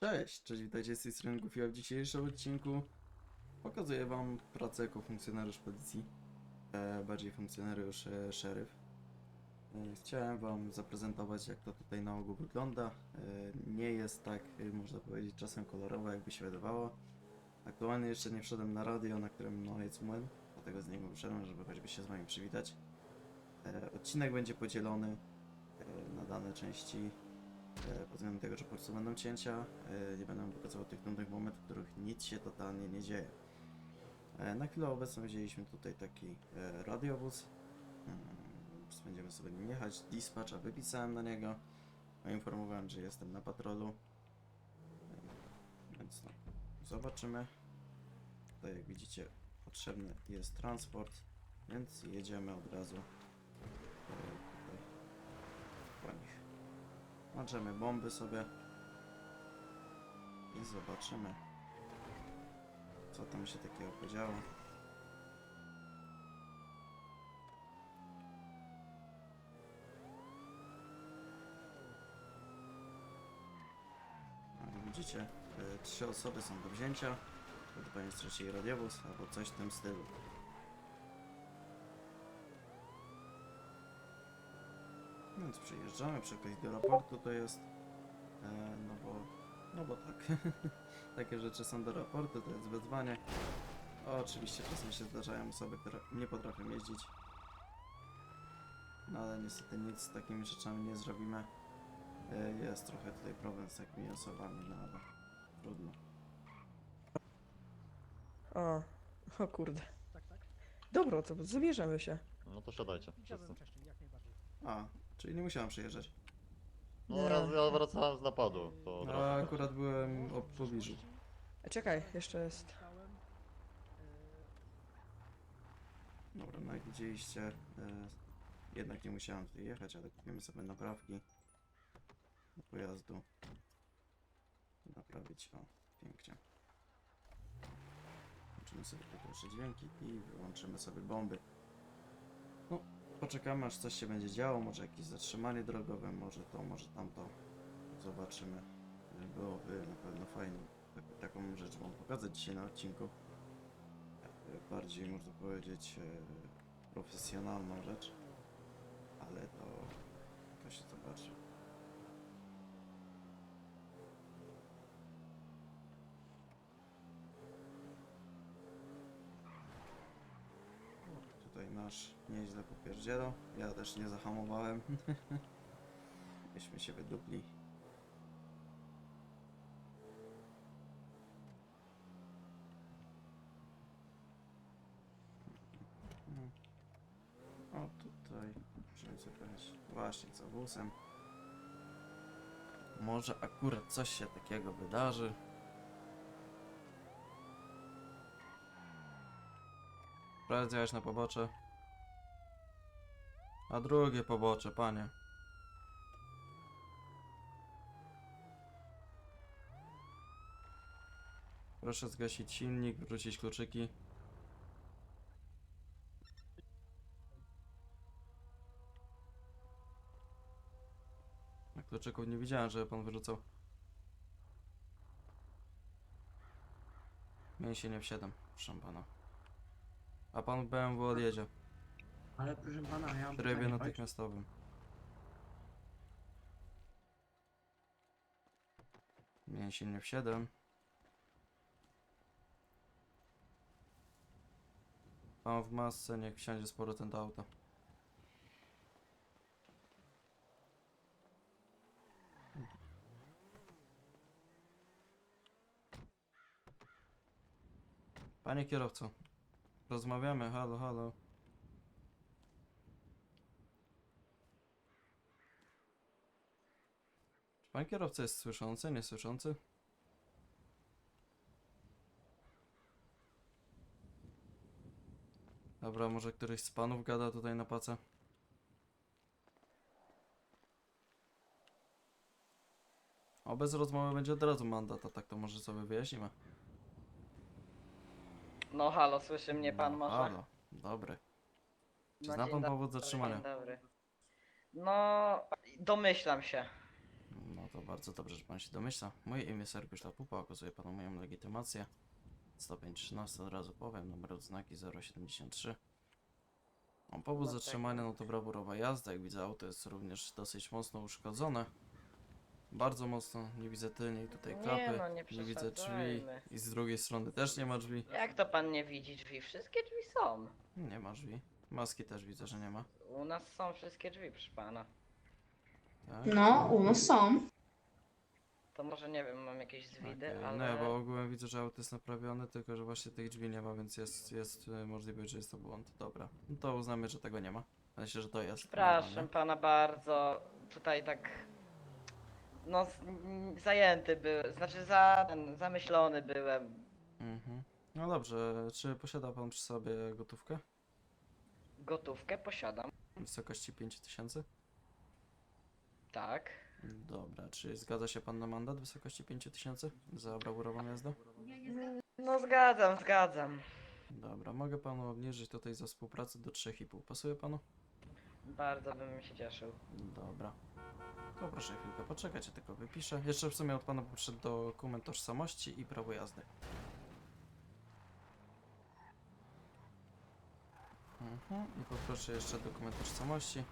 Cześć, cześć, witajcie z tej strony Goofy, w dzisiejszym odcinku pokazuję wam pracę jako funkcjonariusz policji, e, bardziej funkcjonariusz e, szeryf. E, chciałem wam zaprezentować jak to tutaj na ogół wygląda. E, nie jest tak, e, można powiedzieć, czasem kolorowo jakby się wydawało. Aktualnie jeszcze nie wszedłem na radio, na którym no jest młyn, dlatego z niego wyszedłem, żeby choćby się z wami przywitać. E, odcinek będzie podzielony e, na dane części pod względem tego, że po prostu będą cięcia, e, nie będę pokazywał tych nudnych momentów, w których nic się totalnie nie dzieje. E, Na chwilę obecną wzięliśmy tutaj taki e, radiowóz, Mm, będziemy sobie nim jechać, dispatcha wypisałem na niego, poinformowałem, że jestem na patrolu, E, więc no, zobaczymy. Tutaj jak widzicie potrzebny jest transport, więc jedziemy od razu e, tutaj po nich. Włączymy bomby sobie i zobaczymy, co tam się takiego podziało. Jak widzicie, e, trzy osoby są do wzięcia. Prawdopodobnie stracili radiowóz albo coś w tym stylu. Więc przyjeżdżamy, przy okazji do raportu to jest. E, no bo. No bo tak. Takie rzeczy są do raportu, to jest wezwanie. O, oczywiście czasem się zdarzają osoby, które nie potrafią jeździć. No ale niestety nic z takimi rzeczami nie zrobimy. E, jest trochę tutaj problem z takimi osobami, no ale trudno. O, o kurde. Dobra, to zabierzemy się. No to siadajcie. Wszyscy. wcześniej, jak najbardziej. A, czyli nie musiałem przyjeżdżać. No Nie. raz ja wracałem z napadu, to od No, razu. akurat byłem o pobliżu. E, Czekaj, jeszcze jest. Dobra, no jak widzieliście, e, jednak nie musiałem tutaj jechać, ale kupimy sobie naprawki do pojazdu. Naprawić, o, pięknie. Włączymy sobie poproszę dźwięki i wyłączymy sobie bomby. Poczekamy aż coś się będzie działo, może jakieś zatrzymanie drogowe, może to, może tamto. Zobaczymy. Byłoby na pewno fajnie tak, taką rzecz wam pokazać dzisiaj na odcinku e, bardziej można powiedzieć e, profesjonalną rzecz, ale to, to się zobaczy. Nasz nieźle popierdzielo. Ja też nie zahamowałem. Myśmy się wydupli. No. O, tutaj sobie pojechać właśnie za wózem. Może akurat coś się takiego wydarzy. Zjechać na pobocze. A drugie pobocze, panie. Proszę zgasić silnik, wrócić kluczyki. Na kluczyków nie widziałem, żeby pan wyrzucał. Mięsie nie w 7, proszę pana. A pan BMW odjedzie. Ale proszę pana, ja mam W trybie pytanie, natychmiastowym. Nie w 7. Pan w masce, niech wsiądzie z powrotem do auta. Panie kierowco, rozmawiamy, halo, halo. Pan kierowca jest słyszący, niesłyszący? Dobra, może któryś z panów gada tutaj na pace? O, bez rozmowy będzie od razu mandat, a tak to może sobie wyjaśnimy. No halo, słyszy mnie pan No, może? Halo, dobre. Czy No, zna dzień pan dobry, powód zatrzymania? Dzień dobry. No, domyślam się. No to bardzo dobrze, że pan się domyśla. Moje imię Sergiusz Lapupa, okazuję panu moją legitymację. Stopień 13 od razu powiem, numer odznaki 073. Mam powód No tak. zatrzymania, no to brawurowa jazda. Jak widzę, auto jest również dosyć mocno uszkodzone. Bardzo mocno, nie widzę tylnej tutaj Nie klapy, no, nie nie widzę drzwi przesadzajmy. i z drugiej strony też nie ma drzwi. Jak to pan nie widzi drzwi? Wszystkie drzwi są. Nie ma drzwi. Maski też widzę, że nie ma. U nas są wszystkie drzwi, proszę pana. Tak? No, u nas są. To może nie wiem, mam jakieś zwidy, Okej, ale... Nie, bo ogółem widzę, że auto jest naprawione, tylko że właśnie tych drzwi nie ma, więc jest, jest y, możliwość, że jest to błąd. Dobra, no to uznamy, że tego nie ma. Myślę, że to jest. Przepraszam normalne. pana bardzo, tutaj tak... No, z- zajęty był, znaczy za, ten, zamyślony byłem. Mhm. No dobrze, czy posiada pan przy sobie gotówkę? Gotówkę posiadam, W wysokości 5000? tak. Dobra, czy zgadza się pan na mandat w wysokości 5000 za brawurową jazdę? No zgadzam, zgadzam. Dobra, mogę panu obniżyć tutaj za współpracę do 3,5. Pasuje panu? Bardzo bym się cieszył. Dobra. To proszę chwilkę poczekać, ja tylko wypiszę. Jeszcze w sumie od pana podszedł dokument tożsamości i prawo jazdy. Mhm. I poproszę jeszcze dokument tożsamości.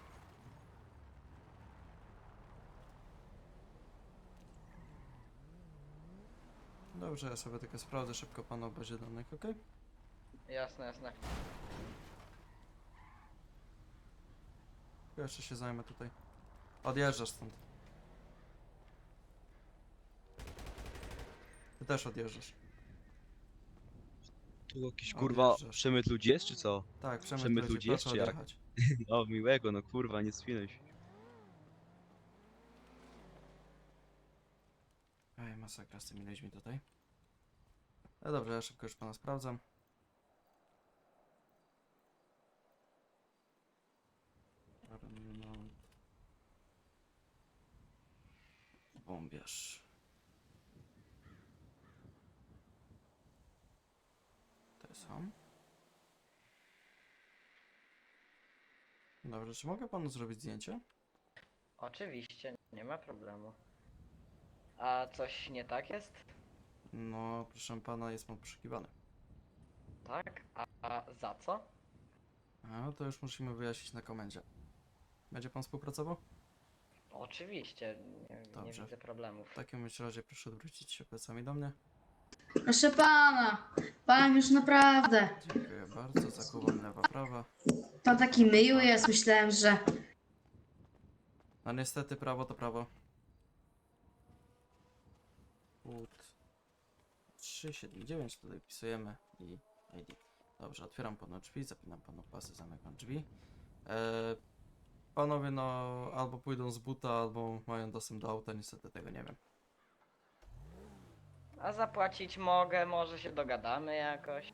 Dobrze, ja sobie tylko sprawdzę szybko pana w bazie danych, ok? Jasne, jasne. Ja jeszcze się zajmę tutaj. Odjeżdżasz stąd. Ty też odjeżdżasz. Tu jakiś kurwa wjeżdżasz. przemyt ludzi jest, czy co? Tak, przemyt, Przemyt ludzi, ludzi jest, proszę czy jak? odjechać. No miłego, no kurwa, nie spinaj się. Ej, masakra z tymi ludźmi tutaj. No dobrze, ja szybko już pana sprawdzam. Arnold. Bombiarz. To są. Dobrze, czy mogę panu zrobić zdjęcie? Oczywiście, nie ma problemu. A coś nie tak jest? No, proszę pana, jest pan poszukiwany. Tak? A, a za co? A, to już musimy wyjaśnić na komendzie. Będzie pan współpracował? Oczywiście, nie, nie Dobrze. widzę problemów. W takim bądź razie proszę odwrócić się plecami do mnie. Proszę pana, pan już naprawdę. Dziękuję bardzo. Zakuwam lewa, prawa. Pan taki miły jest, myślałem, że. No niestety prawo to prawo. Put 379 tutaj wpisujemy i ID. Dobrze, otwieram panu drzwi, zapinam panu pasy, zamykam drzwi. E, panowie no albo pójdą z buta, albo mają dostęp do auta, niestety tego nie wiem. A zapłacić mogę, może się dogadamy jakoś.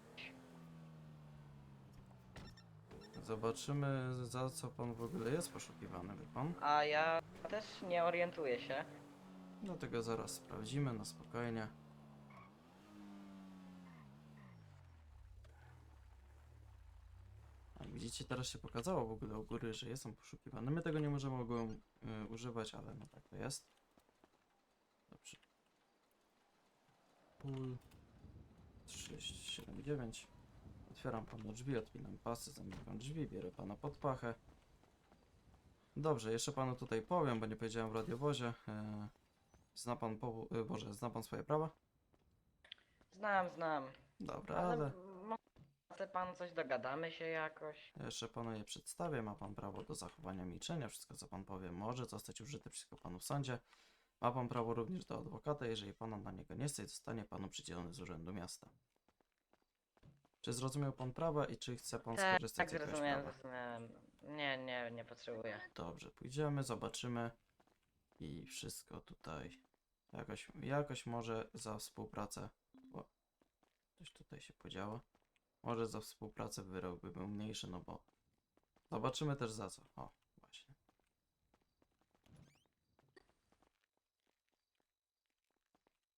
Zobaczymy za co pan w ogóle jest poszukiwany, wie pan? A ja też nie orientuję się. Dlatego zaraz sprawdzimy, na spokojnie. A widzicie, teraz się pokazało w ogóle u góry, że jestem poszukiwany. My tego nie możemy ogółem y, używać, ale no tak to jest. Dobrze. Pól 379. Otwieram panu drzwi, odpinam pasy, zamykam drzwi, bierę pana pod pachę. Dobrze, jeszcze panu tutaj powiem, bo nie powiedziałem w radiowozie. E, Zna pan powo- y, Boże, zna pan swoje prawa? Znam, znam. Dobra, Ale, ale chce pan coś, dogadamy się jakoś. jeszcze panu je przedstawię. Ma pan prawo do zachowania milczenia. Wszystko, co pan powie, może zostać użyte przeciwko panu w sądzie. Ma pan prawo również do adwokata, jeżeli pana na niego nie stać, zostanie panu przydzielony z urzędu miasta. Czy zrozumiał pan prawa i czy chce pan Tak, skorzystać tak z jakiegoś zrozumiałem, prawa? zrozumiałem. Nie, nie, nie potrzebuję. Dobrze, pójdziemy, zobaczymy i wszystko tutaj jakoś, jakoś może za współpracę. O, coś tutaj się podziało. Może za współpracę wyrok by był mniejszy, no bo zobaczymy też za co. O, właśnie.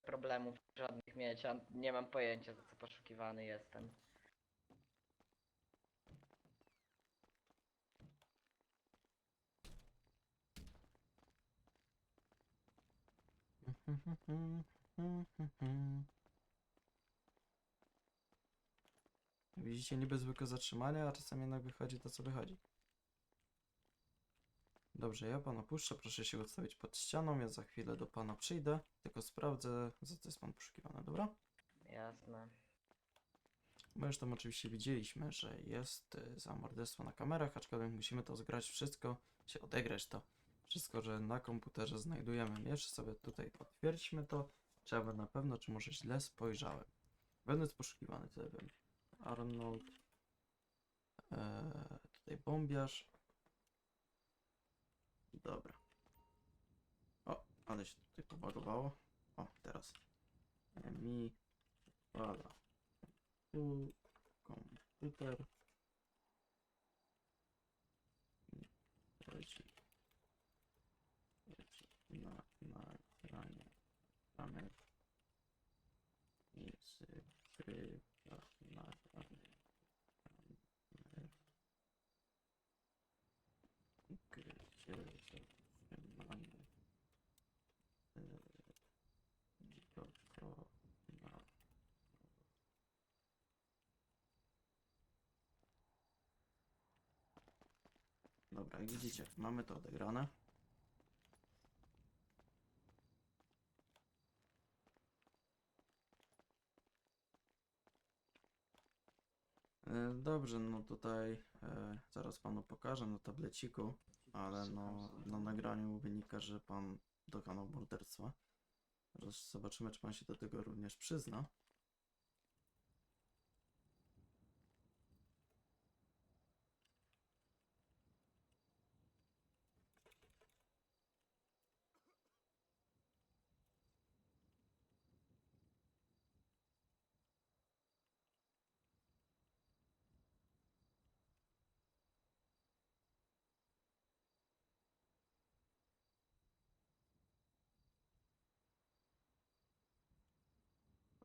Problemów żadnych mieć, a nie mam pojęcia za co poszukiwany jestem. Widzicie niby zwykłe zatrzymanie, a czasem jednak wychodzi to co wychodzi. Dobrze, ja pana puszczę, proszę się ustawić pod ścianą, ja za chwilę do pana przyjdę, tylko sprawdzę za co jest pan poszukiwany, dobra? Jasne. My już tam oczywiście widzieliśmy, że jest y, za morderstwo na kamerach, aczkolwiek musimy to zgrać wszystko, się odegrać to. Wszystko, że na komputerze znajdujemy. Jeszcze sobie tutaj potwierdźmy to. Trzeba na pewno, czy może źle spojrzałem. Będę poszukiwany, tutaj wiem. Arnold. Eee, tutaj bombiarz. Dobra. O, ale się tutaj pobagowało. O, teraz. Mi. Wala. Tu. Komputer. Leci na nagranie kamer. I zgrywa nagranie kamer. Gdzie zatrzymamy e, dokona Dobra, jak widzicie, mamy to odegrane. E, Dobrze, no tutaj e, zaraz panu pokażę na tableciku, ale no na nagraniu wynika, że pan dokonał morderstwa. Zobaczymy, czy pan się do tego również przyzna.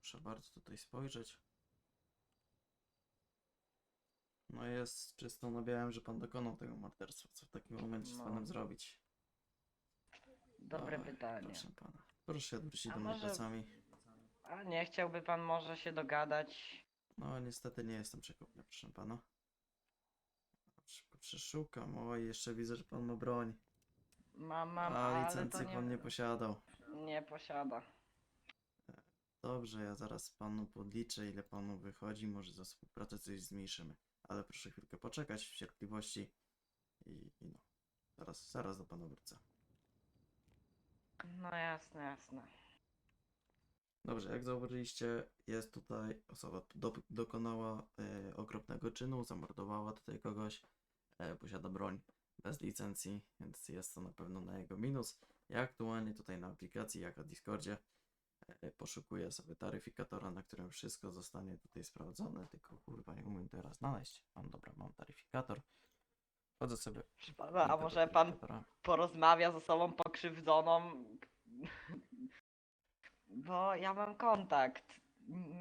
Proszę bardzo tutaj spojrzeć. No jest czysto na białym, że pan dokonał tego morderstwa. Co w takim momencie z No. panem zrobić? Dobre Oj, pytanie. Proszę pana. Proszę się odwrócić A do mnie może- plecami. A nie chciałby pan może się dogadać? No niestety nie jestem przekupny, proszę pana. Szybko przeszukam. Oj, jeszcze widzę, że pan ma broń. Mam, mam, A ale to licencji nie, pan nie posiadał. nie posiada. Dobrze, ja zaraz panu podliczę, ile panu wychodzi. Może za współpracę coś zmniejszymy. Ale proszę chwilkę poczekać w cierpliwości. I, i no. Zaraz, zaraz do pana wrócę. No jasne, jasne. Dobrze, jak zauważyliście, jest tutaj osoba do, dokonała e, okropnego czynu, zamordowała tutaj kogoś, e, posiada broń bez licencji, więc jest to na pewno na jego minus. Ja aktualnie tutaj na aplikacji, jak na Discordzie, poszukuję sobie taryfikatora, na którym wszystko zostanie tutaj sprawdzone, tylko kurwa nie umiem teraz znaleźć. Mam dobra, mam taryfikator. Wchodzę sobie. Pana, a do może pan taryfikatora. porozmawia ze sobą pokrzywdzoną? Bo ja mam kontakt.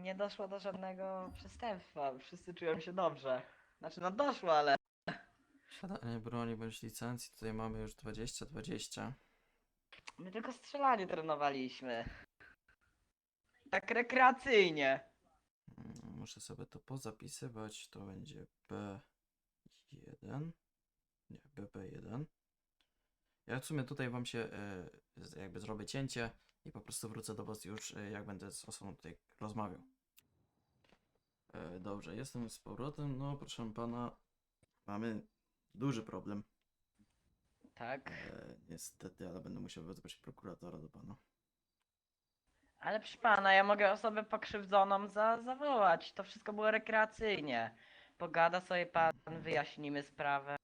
Nie doszło do żadnego przestępstwa. Wszyscy czują się dobrze. Znaczy, no doszło, ale. Posiadanie broni bądź licencji, tutaj mamy już 20-20. My tylko strzelanie trenowaliśmy. Tak rekreacyjnie. Mm, Muszę sobie to pozapisywać. To będzie B1. Nie, BP1. Ja w sumie tutaj wam się e, z- jakby zrobię cięcie i po prostu wrócę do was już e, jak będę z osobą tutaj rozmawiał. E, dobrze, jestem z powrotem. No proszę pana, mamy duży problem. Tak. E, niestety, ale będę musiał wezwać prokuratora do pana. Ale proszę pana, ja mogę osobę pokrzywdzoną za zawołać. To wszystko było rekreacyjnie. Pogada sobie pan, wyjaśnimy sprawę.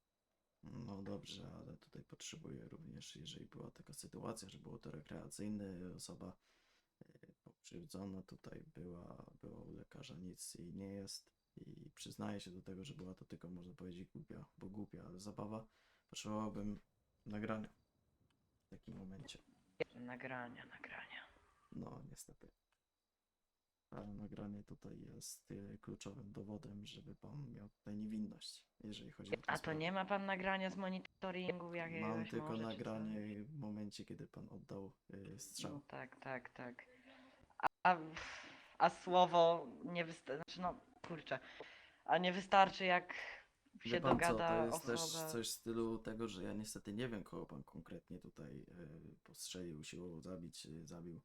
No dobrze, ale tutaj potrzebuję również, jeżeli była taka sytuacja, że było to rekreacyjne, osoba e, pokrzywdzona tutaj była, była u lekarza, nic jej nie jest i przyznaje się do tego, że była to tylko, można powiedzieć, głupia, bo głupia, ale zabawa. Potrzebowałbym nagrania w takim momencie. Nagrania, nagrania. No, niestety. Ale nagranie tutaj jest e, kluczowym dowodem, żeby pan miał tutaj niewinność, jeżeli chodzi o tę A to sprawę. nie ma pan nagrania z monitoringu jakiegoś Mam tylko może, czy nagranie w momencie, kiedy pan oddał y, coś? strzał. No tak, tak, tak. A, a, słowo nie wystarczy, znaczy no kurczę, a nie wystarczy jak Wie się pan co, dogada to jest też osoba. coś w stylu tego, że ja niestety nie wiem, kogo pan konkretnie tutaj y, postrzelił, zabić, y, zabił.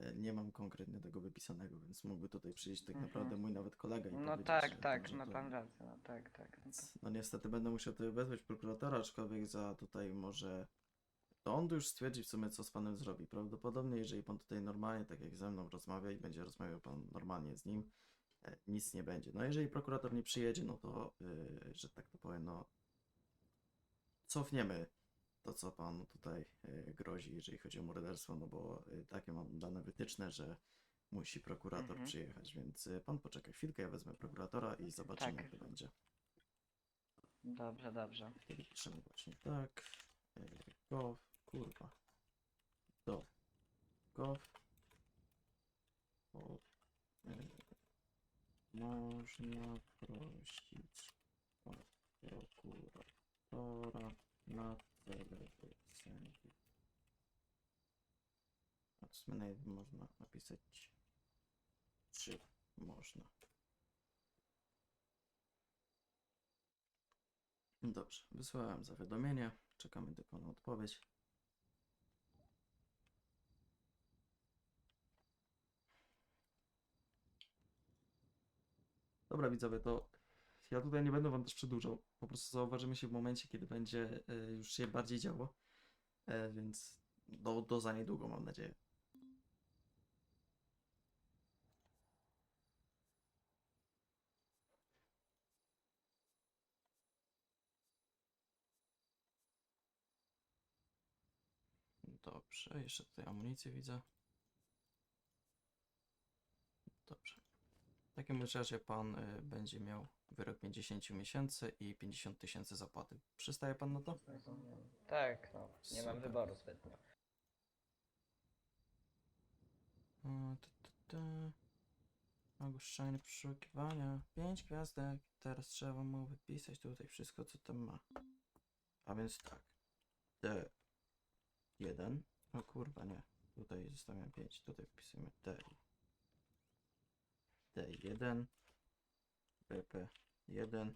Y, Nie mam konkretnie tego wypisanego, więc mógłby tutaj przyjść tak Mhm. naprawdę mój nawet kolega i No powiedzieć, tak, że tak, ma że pan rację, no tak, tak. No to... Więc, No niestety będę musiał tutaj wezwać prokuratora, aczkolwiek za tutaj może to on już stwierdzi w sumie co z panem zrobi. Prawdopodobnie jeżeli pan tutaj normalnie, tak jak ze mną rozmawia i będzie rozmawiał pan normalnie z nim, e, nic nie będzie. No jeżeli prokurator nie przyjedzie, no to, yy, że tak to powiem, no cofniemy to, co panu tutaj yy, grozi, jeżeli chodzi o morderstwo, no bo yy, takie mam dane wytyczne, że musi prokurator Mhm. przyjechać, więc yy, pan poczeka chwilkę, ja wezmę prokuratora i zobaczymy Tak. jak to będzie. Dobrze, dobrze. Piszemy właśnie tak. e, Gov, kurwa. Do. Gov. O, e, można prosić o prokuratora na telewizji. A w sumie nawet można napisać czy można. Dobrze, wysłałem zawiadomienie. Czekamy tylko na odpowiedź. Dobra, widzowie, to ja tutaj nie będę wam też przedłużał. Po prostu zauważymy się w momencie, kiedy będzie e, już się bardziej działo. E, więc do, do za niedługo, mam nadzieję. Dobrze, jeszcze tutaj amunicję widzę. Dobrze. W takim razie pan y, będzie miał wyrok 50 miesięcy i 50 tysięcy zapłaty. Przystaje pan na to? Tak, no, nie mam Super. wyboru zbytnio. O, tu, tu, tu. Ogłoszenie poszukiwania. 5 gwiazdek. Teraz trzeba mu wypisać tutaj wszystko, co tam ma. A więc tak. D1. O kurwa, nie. Tutaj zostawiam 5. Tutaj wpisujemy D. D1. BP1.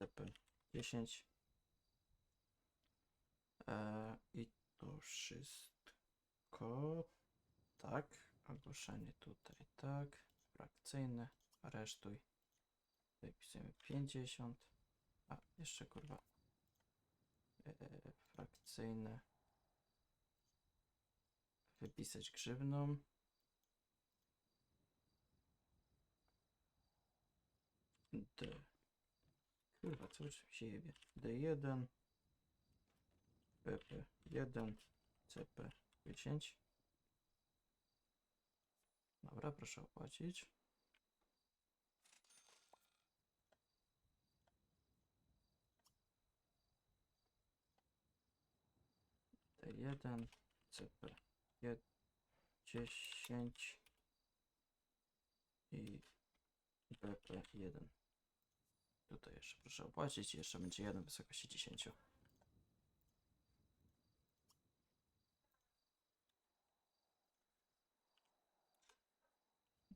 DP10. E, I to wszystko. Tak, ogłoszenie tutaj, tak, frakcyjne, aresztuj. Tutaj pisujemy 50, a jeszcze kurwa, e, frakcyjne, wypisać grzywną. D, kurwa, co się jebie, D1, PP1, CP10. Dobra, proszę opłacić. T1, CP 10 i BP1. Tutaj jeszcze proszę opłacić jeszcze będzie jeden w wysokości 10.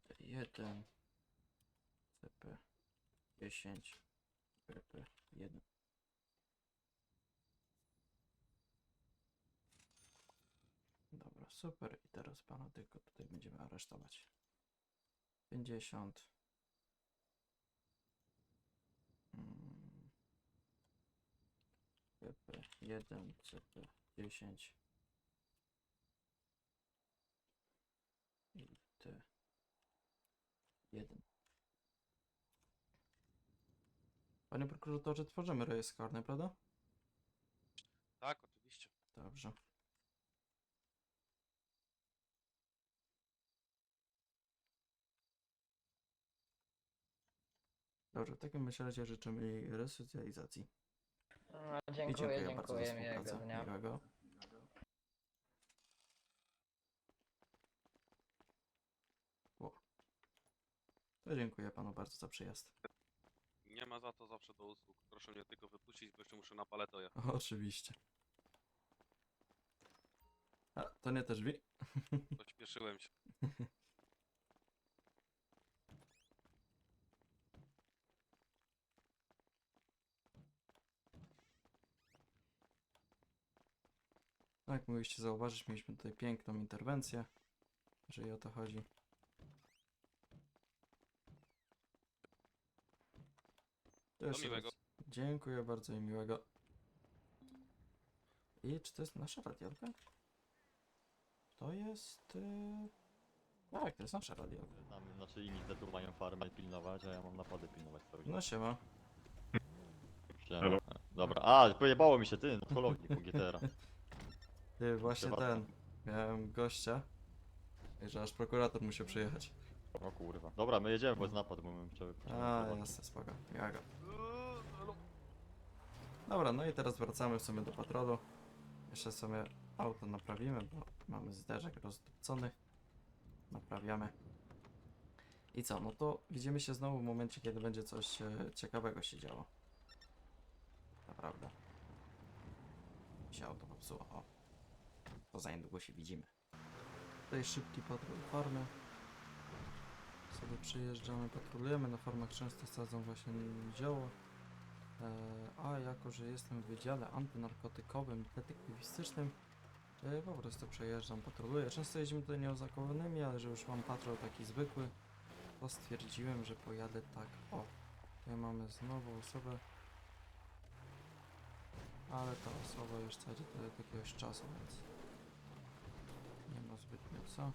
D1 CP 10 BP 1 Dobra, super. I teraz pana tylko tutaj będziemy aresztować. 50 CP1, CP10 i T1. Panie prokuratorze, znaczy tworzymy rejestr karny, prawda? Tak, oczywiście. Dobrze. Dobrze, w takim razie życzymy jej resocjalizacji. No, I dziękuję, bardzo za dziękuję, miłego współpracę. dnia. Miłego. O. To dziękuję panu bardzo za przyjazd. Nie ma za to zawsze do usług. Proszę mnie tylko wypuścić, bo jeszcze muszę na paletę jechać. Oczywiście. A, to nie te drzwi? Pośpieszyłem się. Jak mogliście zauważyć, mieliśmy tutaj piękną interwencję, jeżeli o to chodzi. Jeszcze miłego. raz Dziękuję bardzo i miłego. I czy to jest nasza radiolka? To jest... Yy... Tak, to jest nasza radiolka. Tam, znaczy inni te tu mają farmę pilnować, a ja mam napady pilnować cały No siema. Siema. Dobra, a, pojebało mi się ty, no polownik u GTR-a. Ty, właśnie ten. Miałem gościa. I że aż prokurator musiał przyjechać. O kurwa. Dobra, my jedziemy, bo jest napad, bo my. A, jasne, spoko. Miłego. Dobra, no i teraz wracamy w sumie do patrolu. Jeszcze sobie auto naprawimy, bo mamy zderzek rozdupcony. Naprawiamy. I co, no to widzimy się znowu w momencie, kiedy będzie coś e, ciekawego się działo. Naprawdę. Mi się auto popsuło, o. To za niedługo się widzimy. Tutaj szybki patrol farmy. Sobie przyjeżdżamy, patrolujemy. Na farmach często sadzą właśnie zioło. E, a jako, że jestem w wydziale antynarkotykowym, detektywistycznym, e, po prostu przejeżdżam, patroluję. Często jeździmy tutaj nieozakowanymi, ale że już mam patrol taki zwykły, to stwierdziłem, że pojadę tak. O, tutaj mamy znowu osobę. Ale ta osoba już tutaj od jakiegoś czasu, więc co.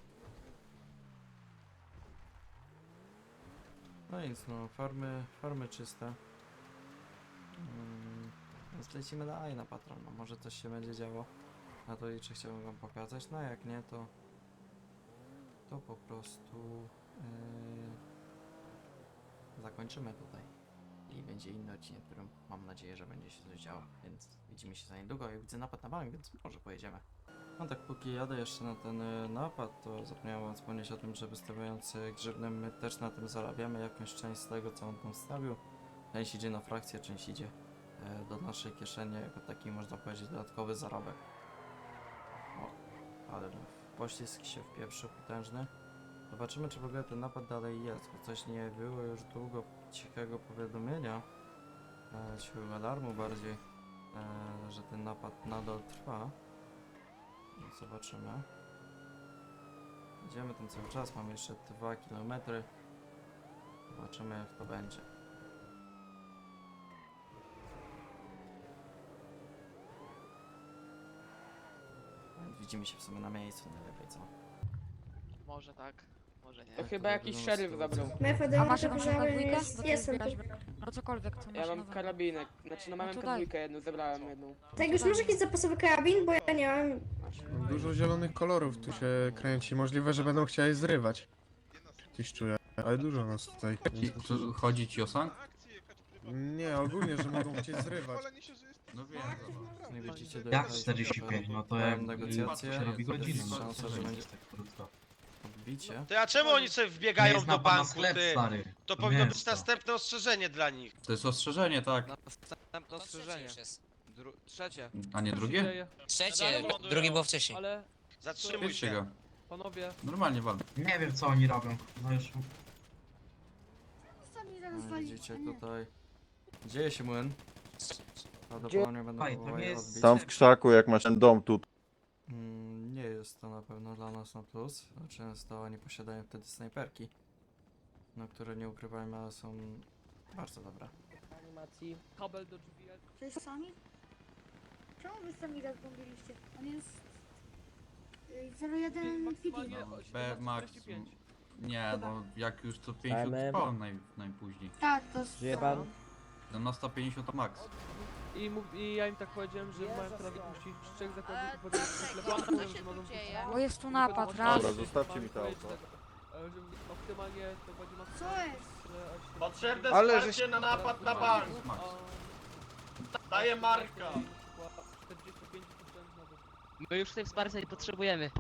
No nic, no, farmy, farmy czyste. Mm, więc lecimy dalej na patron, no może coś się będzie działo. Na to liczę, chciałbym wam pokazać, no jak nie, to to po prostu yy, zakończymy tutaj. I będzie inny odcinek, w którym mam nadzieję, że będzie się coś działo, więc widzimy się za niedługo. Ja widzę napad na bank, więc może pojedziemy. No tak, póki jadę jeszcze na ten y, napad, to zapomniałem wspomnieć o tym, że wystawiając y, grzybnem my też na tym zarabiamy jakąś część z tego, co on tam stawił. Część idzie na frakcję, część idzie e, do naszej kieszeni, jako taki można powiedzieć dodatkowy zarobek. O, ale w poślizg się wpieprzył potężny. Zobaczymy, czy w ogóle ten napad dalej jest, bo coś nie było już długo cichego powiadomienia, e, alarmu bardziej, e, że ten napad nadal trwa. Zobaczymy. Idziemy tam cały czas, mamy jeszcze 2 km. Zobaczymy jak to będzie. Widzimy się w sumie na miejscu najlepiej, co? Może tak, może nie. To Jak chyba to jakiś wygląda szeryf sytuacja? zabrał. A masz jakąś że dwójkę? jest, jestem tu. No cokolwiek, co masz Ja mam karabinek, znaczy no mam to daj. jedną, zebrałem jedną. Tak, już masz jakiś zapasowy karabin, bo ja nie mam. Dużo zielonych kolorów tu się kręci. Możliwe, że będą chcieli zrywać. Coś czuję. Ale dużo nas tutaj. Chodzi ci o sang? Nie, ogólnie, że mogą chcieć zrywać. No wiem, Nie widzicie do Jak jaka jest 45? taka- No to jak negocjacje, się robi jest godziny. szansa, że będzie odbicie. Ty, a czemu oni sobie wbiegają do banku, ty? stary. To to powinno być następne ostrzeżenie dla nich. To jest ostrzeżenie, tak. Następne ostrzeżenie. Dru trzecie. A nie drugie? Trzecie, drugie było wcześniej. Ale Zatrzymuj Pierwszy się. go. panowie, Normalnie wal. Nie wiem co oni robią. No już. No, widzicie tutaj. Dzieje się młyn. Prawdopodobnie będą Oj, to próbowali nie jest- odbić. Tam w krzaku, jak masz ten dom tu. Mm, nie jest to na pewno dla nas na plus. Często oni posiadają wtedy snajperki. No, które nie ukrywajmy, ale są bardzo dobre. Animacji. kabel do drzwi. Jest sami? Czemu wy sami tak bombiliście? On jest... y, 01 PD. No, B max. Nie, no jak już to Dajmy. 50 to naj, najpóźniej. Tak, to jest... Żyje pan? No na 150 to max. I, I ja im tak powiedziałem, że mają prawo puścić trzech zakładników, E, plan, co się tu dzieje? Bo jest Tylko napad, raz. Dobra, zostawcie mi to auto. tego, e, Że optymalnie to będzie Co jest? Potrzebne Ale wsparcie na napad na bank. Max. Daję marka. 45% na dół. My już tej wsparcia nie potrzebujemy.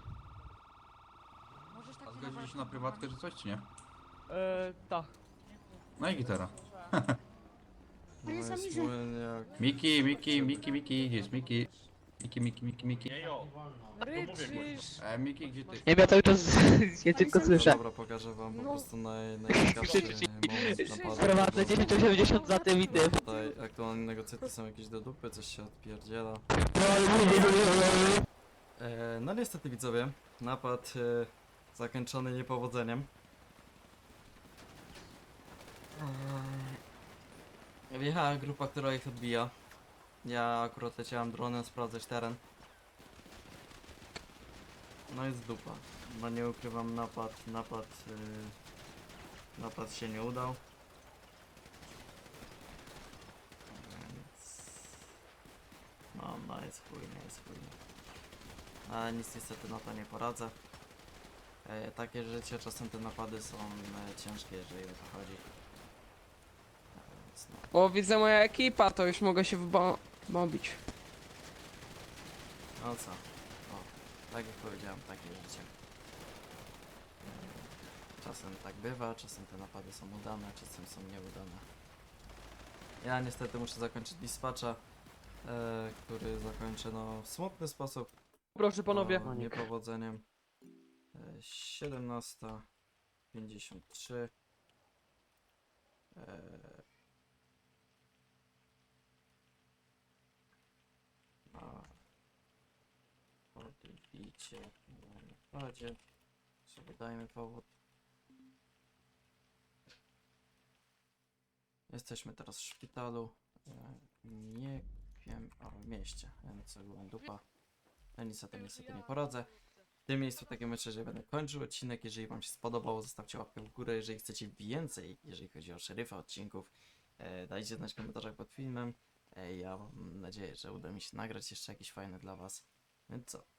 Możesz A tak zgodzili się na prywatkę czy coś, czy nie? E, tak. No i gitara. Ale sami, że... Miki, Miki, Miki, Miki, gdzie jest Miki? Miki, Miki, Miki, Miki. Ryczysz. E, Miki, gdzie ty? Nie wiem, ja cały czas je tylko No słyszę. dobra, pokażę wam po No. prostu naj, najciekawszy moment napadu. Prowadzę 1080 za tym i tym. Tutaj aktualnie negocjacje są jakieś do dupy, coś się odpierdziela. E, no niestety widzowie, napad e, zakończony niepowodzeniem. Wjechała grupa, która ich odbija. Ja akurat leciałem dronem sprawdzać teren. No jest dupa. No nie ukrywam, napad, napad, e, napad się nie udał. Więc... No, no jest chujnie, jest chujnie. Ale nic niestety na to nie poradzę. E, takie życie, czasem te napady są e, ciężkie, jeżeli o to chodzi. E, Więc no, O, widzę moja ekipa, to już mogę się wbombić. no co? O, tak jak powiedziałem, takie życie. Czasem tak bywa, czasem te napady są udane, czasem są nieudane. Ja niestety muszę zakończyć dispatcha, e, który zakończę no w smutny sposób. Proszę panowie. O, niepowodzeniem. E, 17.53 e, Na odbicie na napadzie. Sobie dajmy powód. Jesteśmy teraz w szpitalu. E, Nie wiem, a w mieście, więc ogółem dupa. Ja niestety, niestety nie poradzę. W tym miejscu w takim razie będę kończył odcinek. Jeżeli Wam się spodobał, zostawcie łapkę w górę. Jeżeli chcecie więcej, jeżeli chodzi o szeryfa odcinków, e, dajcie znać w komentarzach pod filmem. E, ja mam nadzieję, że uda mi się nagrać jeszcze jakiś fajny dla Was. Więc co?